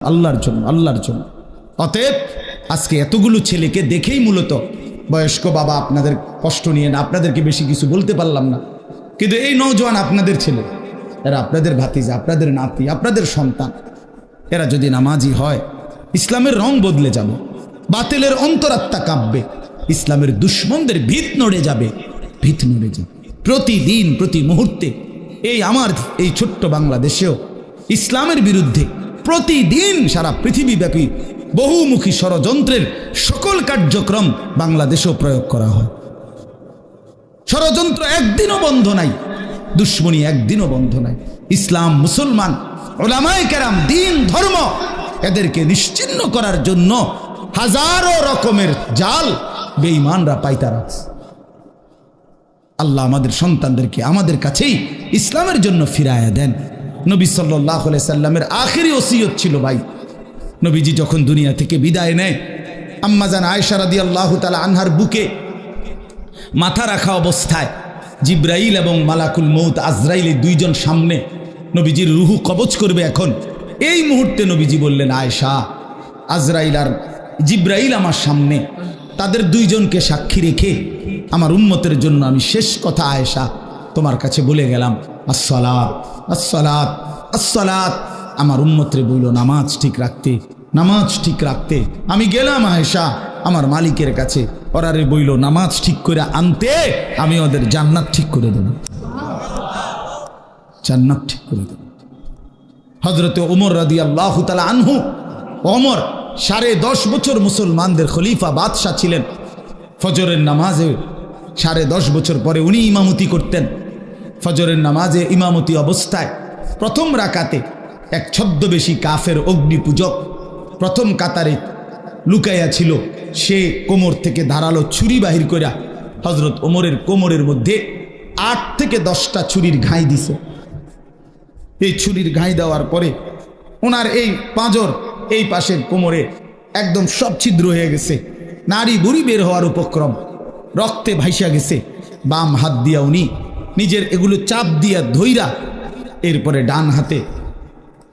আল্লাহর জন্য আল্লাহর জন্য। অতএব আজকে এতগুলো ছেলেকে দেখেই মূলত বয়স্ক বাবা আপনাদের কষ্ট নিয়ে না, আপনাদেরকে বেশি কিছু বলতে পারলাম না। কিন্তু এই নৌজওয়ান আপনাদের ছেলে, এরা আপনাদের ভাতিজা, আপনাদের নাতি, আপনাদের সন্তান। এরা যদি নামাজি হয়, ইসলামের রং বদলে যাবে, বাতিলের অন্তরাত্মা কাঁপবে, ইসলামের দুশ্মনদের ভিত নড়ে যাবে, ভিত নড়ে যাবে। প্রতিদিন, প্রতি মুহূর্তে এই আমার, এই ছোট্ট বাংলাদেশেও ইসলামের বিরুদ্ধে প্রতিদিন সারা পৃথিবীব্যাপী বহুমুখী ষড়যন্ত্রের সকল কার্যক্রম বাংলাদেশেও প্রয়োগ করা হয়। ষড়যন্ত্র একদিনও বন্ধ নাই, দুশ্মনী একদিনও বন্ধ নাই। ইসলাম, মুসলমান, ওলামায় কেরাম, দিন, ধর্ম, এদেরকে নিশ্চিন্ন করার জন্য হাজারো রকমের জাল বেঈমানরা পাইতা রাখছে আল্লাহ আমাদের সন্তানদেরকে আমাদের কাছেই ইসলামের জন্য ফিরায়া দেন। নবী সাল্লাহ সাল্লামের আখেরি ওসিয়ত ছিল ভাই। নবীজি যখন দুনিয়া থেকে বিদায় নেয় আম্মাজান আয়সারাদি আল্লাহ তালা আনহার বুকে মাথা রাখা অবস্থায় জিব্রাইল এবং মালাকুল মৌত আজরাইলের দুইজন সামনে নবীজির রুহু কবচ করবে এখন। এই মুহূর্তে নবীজি বললেন, আয়েশা, আজরাইল আর জিব্রাইল আমার সামনে, তাদের দুইজনকে সাক্ষী রেখে আমার উন্মতের জন্য আমি শেষ কথা আয়েশা তোমার কাছে বলে গেলাম। আসসালাত আসসালাত আসসালাত। আমার উন্মতরে বইল, নামাজ ঠিক রাখতে, নামাজ ঠিক রাখতে। আমি গেলাম আয়েশা, আমার মালিকের কাছে। ওরারে বইল, নামাজ ঠিক করে আনতে, আমি ওদের জান্নাত ঠিক করে দেব। জান্নাত ঠিক করে দেব। হজরতে ওমর রাদি আল্লাহ তালা আনহু, ওমর সাড়ে দশ বছর মুসলমানদের খলিফা বাদশাহ ছিলেন। ফজরের নামাজে সাড়ে দশ বছর পরে উনি ইমামতি করতেন। ফজরের নামাজে ইমামতি অবস্থায় প্রথম রাকাতে এক ছদ্মবেশী কাফের অগ্নি পূজক প্রথম কাতারে লুকাইয়া ছিল। সে কোমর থেকে ধারালো ছুরি বাহির কইরা হজরত ওমরের কোমরের মধ্যে আট থেকে দশটা ছুরির ঘাই দিছে। এই ছুরির ঘাই দেওয়ার পরে ওনার এই পাঁজর এই পাশের কোমরে একদম সব ছিদ্র হয়ে গেছে। নারী বুড়ি বের হওয়ার উপক্রম। রক্তে ভাইসা গেছে। বাম হাত দিয়া উনি নিজের এগুলো চাপ দিয়া ধইরা এরপরে ডান হাতে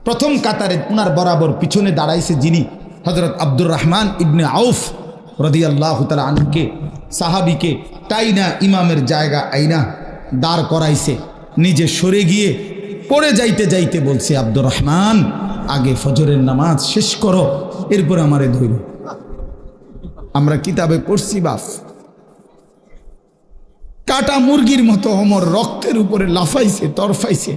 প্রথম কাতারে উনার বরাবর পিছনে দাঁড়াইছে যিনি হজরত আব্দুর রহমান ইবনে আউফ রদিয়াল্লাহ তালা আনকে সাহাবিকে টাইনা ইমামের জায়গা আইনা দাঁড় করাইছে। নিজে সরে গিয়ে পড়ে যাইতে যাইতে বলছে, আব্দুর রহমান, আগে ফজরের নামাজ শেষ করো, এরপর আমারে ধইল আমরা কিতাবে পড়ছি বাস কাটা মুরগির মতো অমর রক্তের উপরে লাফাইছে, তরফাইছে।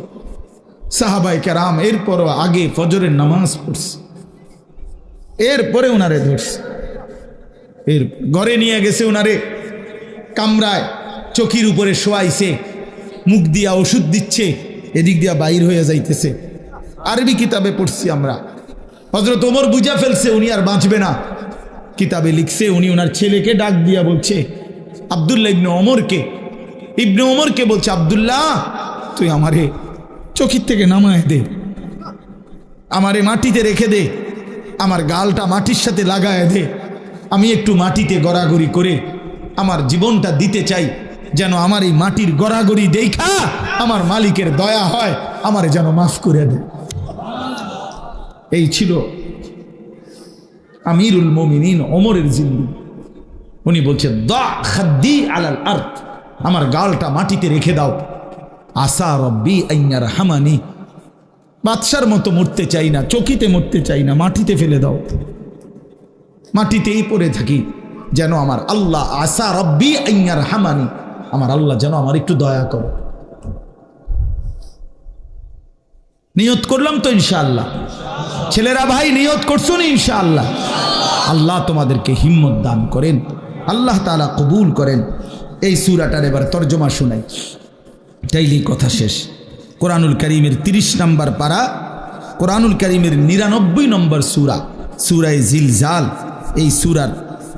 সাহাবাই কেরাম এরপরও আগে ফজরের নামাজ পড়ছে। এরপরে ওনারে ধরছে। এর ঘরে নিয়ে গেছে ওনারে কামরায় চকির উপরে শোয়াইছে, মুখ দিয়া ওষুধ দিচ্ছে, এদিক দিয়া বাইর হয়ে যাইতেছে। আরবি কিতাবে পড়ছি আমরা। হজরত ওমর বুঝা ফেলছে, উনি আর বাঁচবে না। কিতাবে লিখছে, উনি ওনার ছেলেকে ডাক দিয়া বলছে, আবদুল্লাহ ওমরকে ইবনে ওমরকে বলছে, আবদুল্লাহ, তুই আমারে চকির থেকে নামায় দে, আমারে মাটিতে রেখে দে, আমার গালটা মাটির সাথে লাগায় দে, আমি একটু মাটিতে গড়াগড়ি করে আমার জীবনটা দিতে চাই, যেন আমার এই মাটির গড়াগড়ি দেখা আমার মালিকের দয়া হয়, আমারে যেন মাফ করে দে। এই ছিল আমিরুল মমিনিন ওমরের জিন্দু উনি বলছে দা খাদ্দি আলাল আর্থ আমার গালটা মাটিতে রেখে দাও। আসা রব্বি আইনার হামানি। বাদশার মতো মরতে চাই না, চকিতে মরতে চাই না, মাটিতে ফেলে দাও। মাটিতেই পড়ে থাকি, যেন আমার আল্লাহ আসা রব্বি আইনার হামানি। আমার আল্লাহ যেন আমার একটু দয়া করো। নিয়ত করলাম তো ইনশাআল্লাহ। ছেলেরা ভাই, নিয়ত করছ না ইনশাআল্লাহ? আল্লাহ তোমাদেরকে হিম্মত দান করেন। আল্লাহ তালা কবুল করেন। এই সুরাটার এবার তর্জমা শোনাই। তাইলি কথা শেষ। কোরআনুল করিমের ৩০ নম্বর পারা, কোরআনুল করিমের নিরানব্বই নম্বর সুরা, সুরায় জিলজাল। এই সুরার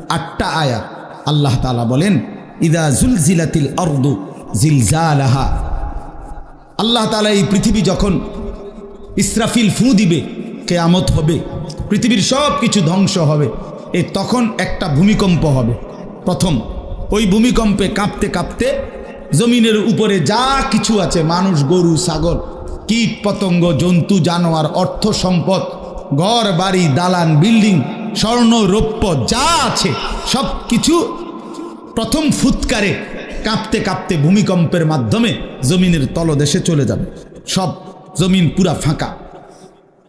আটটা আয়াত আল্লাহ তালা বলেন, ইদা জুলজিলাতিল অর্দু জিলজালাহা। আল্লাহ তালা এই পৃথিবী যখন ইসরাফিল ফু দিবে, কেয়ামত হবে, পৃথিবীর সব কিছু ধ্বংস হবে, এ তখন একটা ভূমিকম্প হবে। প্রথম ওই ভূমিকম্পে কাঁপতে কাঁপতে জমিনের উপরে যা কিছু আছে, মানুষ, গরু, ছাগল, কীট, পতঙ্গ, জন্তু, জানোয়ার, অর্থ সম্পদ, ঘর, বাড়ি, দালান, বিল্ডিং, স্বর্ণ, রৌপ্য, যা আছে, সব কিছু প্রথম ফুৎকারে কাঁপতে কাঁপতে ভূমিকম্পের মাধ্যমে জমিনের তলদেশে চলে যাবে। সব জমিন পুরা ফাঁকা।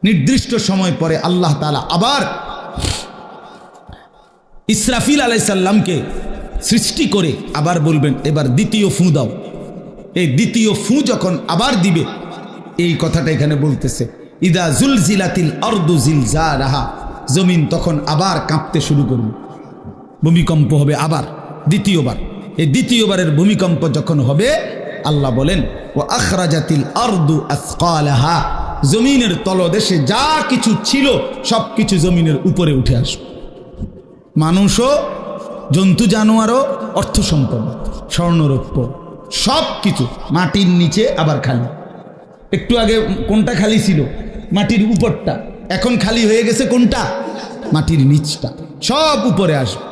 নির্দিষ্ট সময় পরে আল্লাহ তালা আবার ইসরাফিল আলাইসাল্লামকে সৃষ্টি করে আবার বলবেন, এবার দ্বিতীয় ফুঁ দাও। এই দ্বিতীয় ফুঁ যখন আবার দিবে, এই কথাটা এখানে বলতেছে, ইদা জুল জিলাতিল অর্দু জিল যা রাহা জমিন তখন আবার কাঁপতে শুরু করবে। ভূমিকম্প হবে আবার, দ্বিতীয়বার। এই দ্বিতীয়বারের ভূমিকম্প যখন হবে, আল্লাহ বলেন ও আখরাজাতিল আর্দু আসকালাহা। জমিনের তলদেশে যা কিছু ছিল সব কিছু জমিনের উপরে উঠে আসবে। মানুষও জন্তু, জানোয়ারও, অর্থ সম্পদ, স্বর্ণরৌপ্য, সব কিছু মাটির নিচে আবার খালি। একটু আগে কোনটা খালি ছিল? মাটির উপরটা। এখন খালি হয়ে গেছে কোনটা? মাটির নিচটা। সব উপরে আসবে।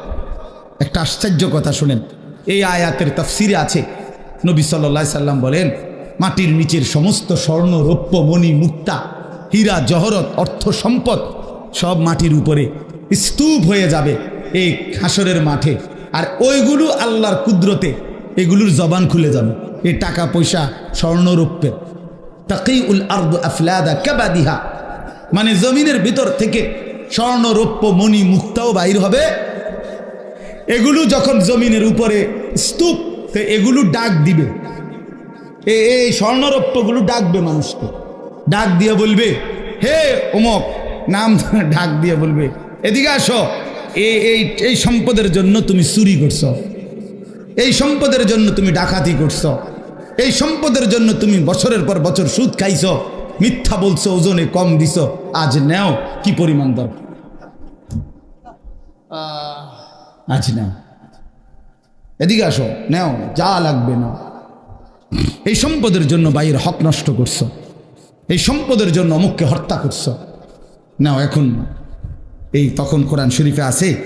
একটা আশ্চর্য কথা শুনেন। এই আয়াতের তফসিরে আছে, নবী সাল্লা সাল্লাম বলেন, মাটির নিচের সমস্ত স্বর্ণ রৌপ্য মণি, মুক্তা, হীরা, জহরত, অর্থ সম্পদ সব মাটির উপরে স্তূপ হয়ে যাবে। এই হাসরের মাঠে। আর ওইগুলো আল্লাহর কুদরতে এগুলোর জবান খুলে যাবে। এই টাকা, পয়সা স্বর্ণরৌপ্যের তাকেই উল আর্দ আফলাদা কাবাদিহা। মানে জমিনের ভিতর থেকে স্বর্ণ, রৌপ্য, মণি, মুক্তাও বাইর হবে। এগুলো যখন জমিনের উপরে স্তূপ, তো এগুলো ডাক দিবে। এই স্বর্ণরৌপ্যগুলো ডাকবে মানুষকে। ডাক দিয়ে বলবে, হে অমক নাম ডাক দিয়ে বলবে, এদিকে আসো। এই এই এই সম্পদের জন্য তুমি চুরি করছ। এই সম্পদের জন্য তুমি ডাকাতি করছ। এই সম্পদের জন্য তুমি বছরের পর বছর সুদ খাইছ। মিথ্যা বলছো ওজনে কম দিছ। আজ নেও কি পরিমাণ দরকার আজ নাও। এদিকে আসো নেও যা লাগবে না এই সম্পদের জন্য বাইয়ের হক নষ্ট করছ। এই সম্পদের জন্য অমুককে হত্যা করছ। নাও এখন না। এই তখন কোরআন শরীফে আছে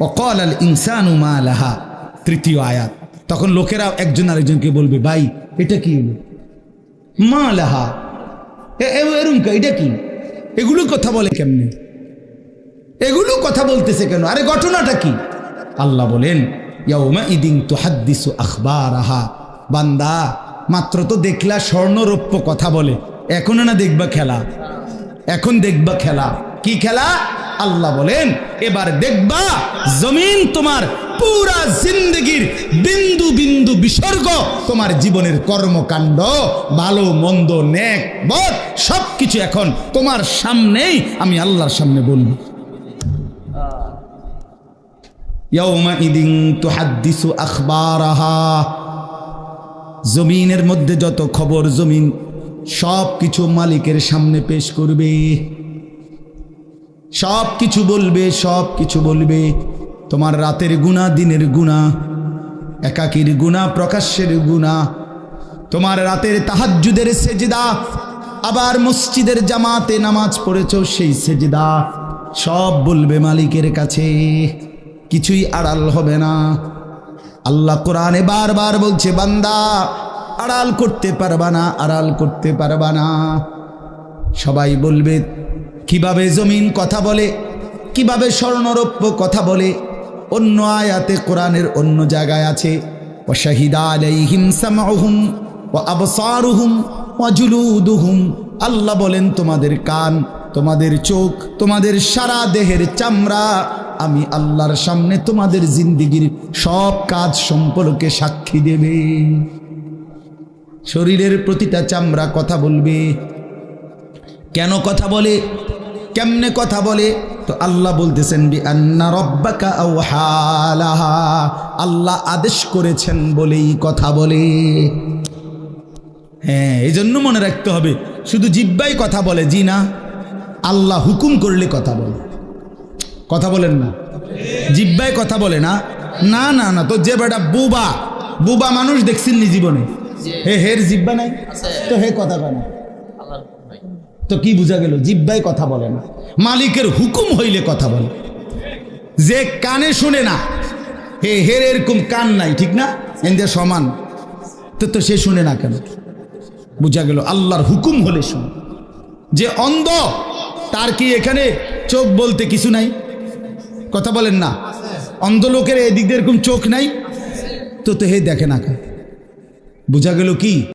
অকল আল ইনসানু মা লাহা তৃতীয় আয়াত। তখন লোকেরা একজন আরেকজনকে বলবে ভাই এটা কি? মা লাহা এ- এ- এরম কা, এটা কি? এগুলো কথা বলে কেমনে? এগুলো কথা বলতেছে কেন? আরে ঘটনাটা কি? আল্লাহ বলেন ইয়াউমা তো হাদ্দিসু আখবার আহা বান্দা মাত্র তো দেখলা স্বর্ণরৌপ্য কথা বলে এখন না দেখবা খেলা? এখন দেখবা খেলা। কি খেলা? আল্লাহ বলেন, এবার দেখবা জমিন তোমার পুরা জিন্দগির বিন্দু বিন্দু বিসর্গ, তোমার জীবনের কর্মকাণ্ড, ভালো, মন্দ, নেক বদ সব কিছু এখন তোমার সামনেই, আমি আল্লাহর সামনে বলব। জমিনের মধ্যে যত খবর, জমিন সব কিছু মালিকের সামনে পেশ করবে। সব কিছু বলবে সব কিছু বলবে। তোমার রাতের গুণা, দিনের গুণা, একাকির গুণা, প্রকাশ্যের গুণা। তোমার রাতের তাহাজ্জুদের সেজদা, আবার মসজিদের জামাতে নামাজ পড়েছ সেই সেজদা। সব বলবে মালিকের কাছে, কিছুই আড়াল হবে না। আল্লাহ কোরআনে বারবার বলছে, বান্দা, আড়াল করতে পারবা না, আড়াল করতে পারবা না। সবাই বলবে কীভাবে জমিন কথা বলে, কীভাবে স্বর্ণরৌপ্য কথা বলে, অন্য আয়াতে কোরআনের অন্য জায়গায় আছে ও ওয়াশাহিদা আলাইহিম সামাউহুম ওয়া আবসারুহুম ওয়া জুলুদুহুম। আল্লাহ বলেন, তোমাদের কান, তোমাদের চোখ, তোমাদের সারা দেহের চামড়া, আমি আল্লাহর সামনে তোমাদের জিন্দিগির সব কাজ সম্পর্কে সাক্ষী দেবে। শরীরের প্রতিটা চামড়া কথা বলবে। কেন কথা বলে? কেমনে কথা বলে? তো আল্লাহ বলতেছেন বি আন্না রব্বাকা আওহালাহা। আল্লাহ আদেশ করেছেন বলেই কথা বলে। হ্যাঁ এই জন্য মনে রাখতে হবে, শুধু জিব্বাই কথা বলে, জি না? আল্লাহ হুকুম করলে কথা বলে। কথা বলেন না? জিব্বাই কথা বলে না? না না না, তো যে বেটা বুবা বুবা মানুষ দেখছেন নি জীবনে। হে, হের জিব্বা নাই? তো হে কথা কয় না। তো কি বোঝা গেল? জিব্বাই কথা বলে না। মালিকের হুকুম হইলে কথা বলে। যে কানে শুনে না, হে হের এরকম কান নাই, ঠিক না? এদের সমান। তো তো সে শুনে না কেন? বোঝা গেল, আল্লাহর হুকুম হলে শুনে। যে অন্ধ, তার কি এখানে চোখ বলতে কিছু নাই? কথা বলেন না। অন্ধ লোকের এদিক দিয়ে এরকম চোখ নাই? তো তো হে দেখে না কা। বোঝা গেল কি?